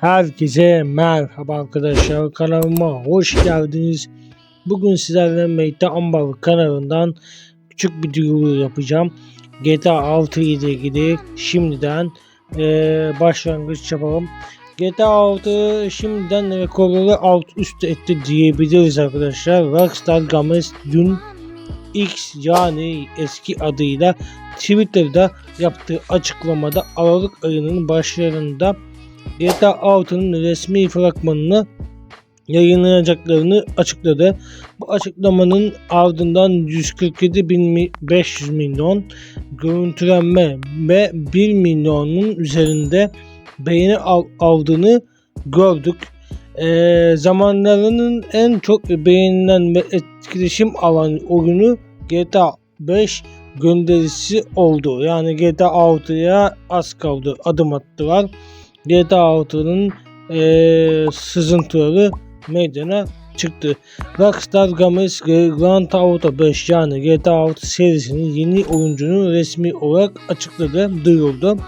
Herkese merhaba arkadaşlar kanalıma hoş geldiniz. Bugün sizlerle birlikte Ambar kanalından küçük bir duyuru yapacağım. GTA 6 ile ilgili şimdiden eee, başlangıç yapalım. GTA 6 şimdiden rekorları alt üst etti diyebiliriz arkadaşlar. Rockstar Games dün X yani eski adıyla Twitter'da yaptığı açıklamada Aralık ayının başlarında GTA 6'nın resmi fragmanını yayınlanacaklarını açıkladı. Bu açıklamanın ardından 147.500 milyon görüntülenme ve 1 milyonun üzerinde beğeni al- aldığını gördük. Ee, zamanlarının en çok beğenilen ve etkileşim alan oyunu GTA 5 gönderisi oldu. Yani GTA 6'ya az kaldı adım attılar. GTA 6'nın eee sızıntıları meydana çıktı. Rockstar Games Grand Auto 5 yani GTA 6 serisinin yeni oyuncunun resmi olarak açıkladı, duyurdu.